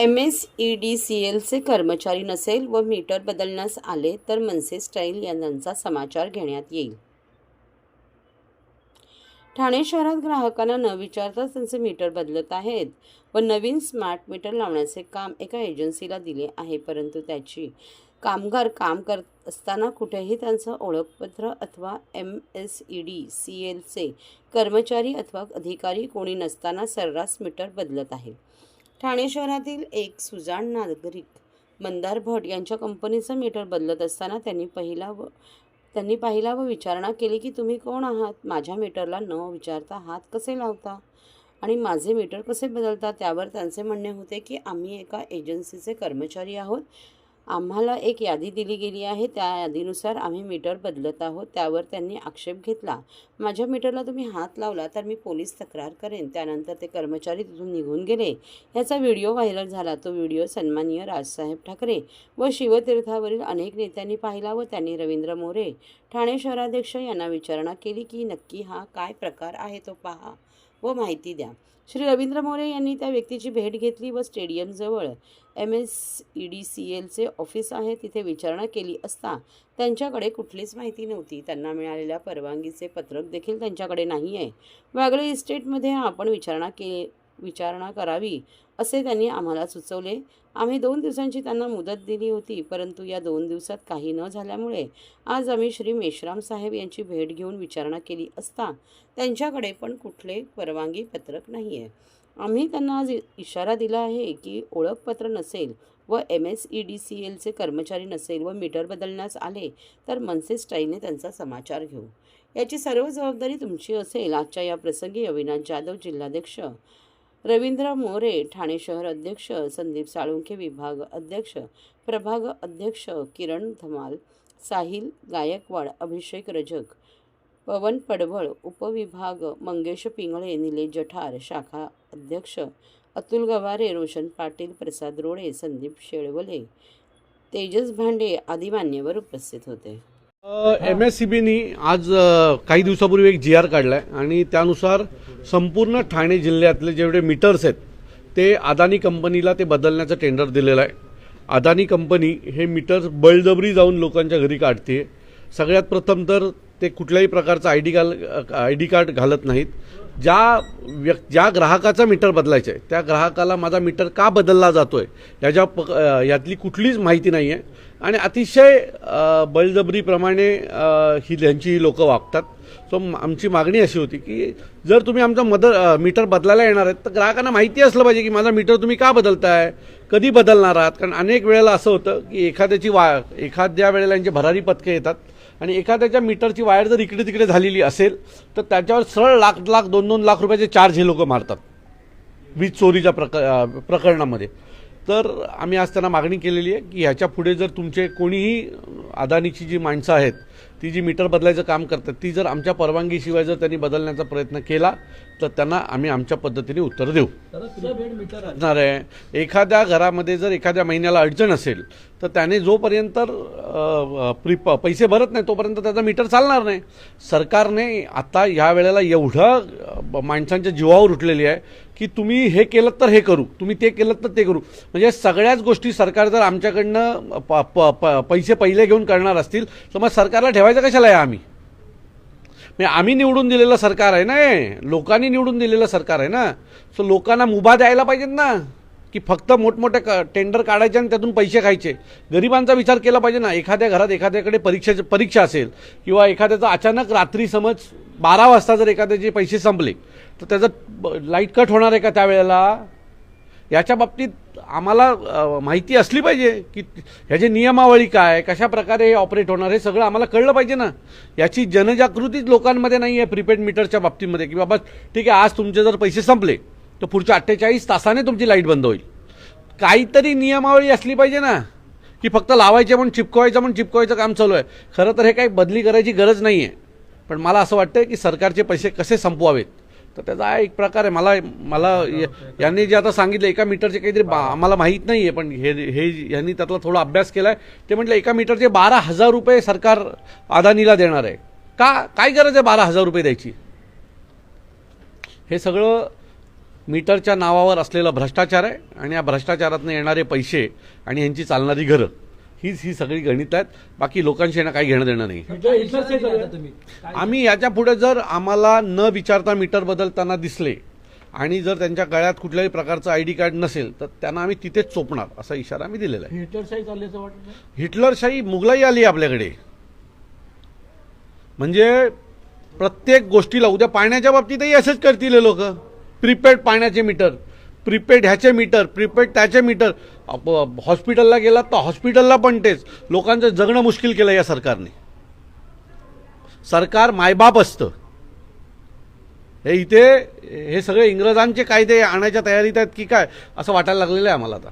M S E D C एलचे कर्मचारी नसेल व मीटर बदलण्यास आले तर मनसे स्टाईल यांचा समाचार घेण्यात येईल. ठाणे शहरात ग्राहकांना न विचारताच त्यांचे मीटर बदलत आहेत व नवीन स्मार्ट मीटर लावण्याचे काम एका एजन्सीला दिले आहे परंतु त्याची कामगार काम करत असताना कुठेही त्यांचं ओळखपत्र अथवा M S E D C एलचे कर्मचारी अथवा अधिकारी कोणी नसताना सर्रास मीटर बदलत आहे. ठाणे शहरातील एक सुजाण नागरिक मंदार भट यांच्या कंपनीचं मीटर बदलत असताना त्यांनी पहिला व त्यांनी पाहिला व विचारणा केली की तुम्ही कोण आहात? माझ्या मीटरला न विचारता हात कसे लावता? आणि माझे मीटर कसे बदलता त्यावर त्यांचे म्हणणे होते की आम्ही एका एजन्सीचे कर्मचारी आहोत. आम्हाला एक यादी दिली गेली आहे. त्या यादीनुसार आम्ही मीटर बदलत आहोत. त्यावर त्यांनी आक्षेप घेतला. माझ्या मीटरला तुम्ही हात लावला तर मी पोलीस तक्रार करेन. त्यानंतर ते कर्मचारी तिथून निघून गेले. याचा व्हिडिओ व्हायरल झाला. तो व्हिडिओ सन्माननीय राजसाहेब ठाकरे व शिवतीर्थावरील अनेक नेत्यांनी पाहिला व त्यांनी रवींद्र मोरे ठाणे शहराध्यक्ष यांना विचारणा केली की नक्की हा काय प्रकार आहे तो पहा. व माहिती द्या. श्री रवींद्र मोरे यांनी त्या व्यक्तीची भेट घेतली व स्टेडियमजवळ M S E D C एलचे ऑफिस आहे. तिथे विचारणा केली असता त्यांच्याकडे कुठलीच माहिती नव्हती. त्यांना मिळालेल्या परवानगीचे पत्रक देखील त्यांच्याकडे नाही आहे वागळे इस्टेटमध्ये आपण विचारणा के विचारणा करावी असे त्यांनी आम्हाला सुचवले. आम्ही दोन दिवसांची त्यांना मुदत दिली होती परंतु या दोन दिवसात काही न झाल्यामुळे आज आम्ही श्री मेश्राम साहेब यांची भेट घेऊन विचारणा केली असता त्यांच्याकडे पण कुठले परवानगी पत्रक नाही आहे आम्ही त्यांना आज इशारा दिला आहे की ओळखपत्र नसेल व M S E D C एलचे कर्मचारी नसेल व मीटर बदलण्यास आले तर मनसे स्टाईलने त्यांचा समाचार घेऊ. याची सर्व जबाबदारी तुमची असेल. आजच्या या प्रसंगी अविनाश जाधव जिल्हाध्यक्ष रवींद्र मोरे ठाणे शहर अध्यक्ष संदीप साळुंखे विभाग अध्यक्ष प्रभाग अध्यक्ष किरण धमाल साहिल गायकवाड अभिषेक रजक पवन पडवळ उपविभाग मंगेश पिंगळे निलेश जठार शाखा अध्यक्ष अतुल गवारे रोशन पाटील प्रसाद रोडे संदीप शेळवले तेजस भांडे आदी मान्यवर उपस्थित होते. एम एस सी बीनी आज काही दिवसापूर्वी एक जी आर काढला आहे आणि त्यानुसार संपूर्ण ठाणे जिल्ह्यातले जेवढे मीटर्स आहेत ते अदानी कंपनीला ते बदलण्याचं टेंडर दिलेलं आहे. अदानी कंपनी हे मीटर्स बळजबरी जाऊन लोकांच्या घरी काढते सगळ्यात प्रथम तर ते कुठल्याही प्रकारचं आय डी घाल आय डी कार्ड घालत नाहीत. ज्या व्यक् ज्या ग्राहकाचा मीटर बदलायचं आहे त्या ग्राहकाला माझा मीटर का बदलला जातो आहे याच्या प यातली कुठलीच माहिती नाही आहे आणि अतिशय बळजबरीप्रमाणे ही त्यांची ही लोकं वागतात. सो आमची मागणी अशी होती की जर तुम्ही आमचा मदर मीटर बदलायला येणार आहेत तर ग्राहकांना माहिती असलं पाहिजे की माझा मीटर तुम्ही का बदलताय कधी बदलणार आहात? कारण अनेक वेळेला असं होतं की एखाद्याची वा एखाद्या वेळेला यांचे भरारी पथके येतात. आणि एखाद्याच्या मीटरची वायर जर इकडे तिकडे झालेली असेल तर त्याच्यावर सरळ लाख लाख दोन दोन लाख रुपयाचे चार्ज हे लोक मारतात. वीज चोरीच्या प्रक प्रकरणामध्ये. तर आम्ही आज त्यांना मागणी केलेली आहे की ह्याच्या पुढे जर तुमचे कोणीही अदानीची जी माणसं आहेत ती जी मीटर बदलायचं काम करतात ती जर आमच्या परवानगीशिवाय जर त्यांनी बदलण्याचा प्रयत्न केला तर त्यांना आम्ही आमच्या पद्धतीने उत्तर देऊ. असणार आहे. एखाद्या घरामध्ये जर एखाद्या महिन्याला अडचण असेल तर त्याने जोपर्यंत अ, प्रि प- पैसे भरत नाही तोपर्यंत त्याचा मीटर चालणार नाही. सरकारने आता ह्या वेळेला एवढं माणसांच्या जीवावर उठलेली आहे की तुम्ही हे केलं तर हे करू तुम्ही ते केलं तर ते करू. म्हणजे सगळ्याच गोष्टी सरकार जर आमच्याकडनं प- प- प- पैसे पहिले घेऊन करणार असतील तर मग सरकारला ठेवायचं कशाला आहे आम्ही? म्हणजे आम्ही निवडून दिलेलं सरकार आहे ना हे. लोकांनी निवडून दिलेलं सरकार आहे ना. सो लोकांना मुभा द्यायला पाहिजेत ना की फक्त मोठमोठे क टेंडर काढायचे आणि त्यातून पैसे खायचे. गरिबांचा विचार केला पाहिजे ना एखाद्या घरात एखाद्याकडे परीक्षेचे परीक्षा असेल किंवा एखाद्याचं अचानक रात्री समज बारा वाजता जर एखाद्याचे पैसे संपले तर त्याचं लाइट कट होणार आहे का त्यावेळेला? याच्या बाबतीत आम्हाला माहिती असली पाहिजे की ह्याची नियमावली काय कशा प्रकारे हे ऑपरेट होणार हे सगळं आम्हाला कळलं पाहिजे ना. याची जनजागृतीच लोकांमध्ये नाही आहे प्रीपेड मीटरच्या बाबतीमध्ये की बाबा ठीक आहे आज तुमचे जर पैसे संपले तर पुढच्या अठ्ठेचाळीस तासाने तुमची लाइट बंद होईल. काहीतरी नियमावली असली पाहिजे ना की फक्त लावायचे म्हणून चिपकवायचं म्हणून चिपकवायचं काम चालू आहे. खरं तर हे काही बदली करायची गरज नाही आहे पण मला असं वाटतं की सरकारचे पैसे कसे संपवावेत? तर त्याचा एक प्रकार आहे. मला मला य- यांनी जे आता सांगितलं एका मीटरचे काहीतरी बा आम्हाला माहीत नाही आहे पण हे हे यांनी त्यातला थोडा अभ्यास केला आहे ते म्हटलं एका मीटरचे बारा हजार रुपये सरकार अदानीला देणार आहे. का काय गरज आहे बारा हजार रुपये द्यायची? हे सगळं मीटरच्या नावावर असलेला भ्रष्टाचार आहे आणि या भ्रष्टाचारातनं येणारे पैसे आणि यांची चालणारी घरं. हीच ही सगळी गणित आहेत. बाकी लोकांशी यांना काही घेणं देणं नाही. आम्ही याच्यापुढे जर आम्हाला न विचारता मीटर बदलताना दिसले आणि जर त्यांच्या गळ्यात कुठल्याही प्रकारचं आय डी कार्ड नसेल तर त्यांना आम्ही तिथेच चोपणार असा इशारा आम्ही दिलेला आहे. हिटलरशाही हिटलरशाही मुघलाई आली आपल्याकडे. म्हणजे प्रत्येक गोष्टीला उद्या पाण्याच्या बाबतीतही असंच करतील लोक. प्रीपेड पाण्याचे मीटर. प्रीपेड ह्याचे मीटर प्रीपेड त्याचे मीटर. हॉस्पिटलला गेलात तर हॉस्पिटलला पण तेच. लोकांचं जगणं मुश्किल केलं या सरकारने. सरकार मायबाप असतं. हे इथे हे सगळे इंग्रजांचे कायदे आणायच्या तयारीत आहेत की काय असं वाटायला लागलेलं आहे आम्हाला आता.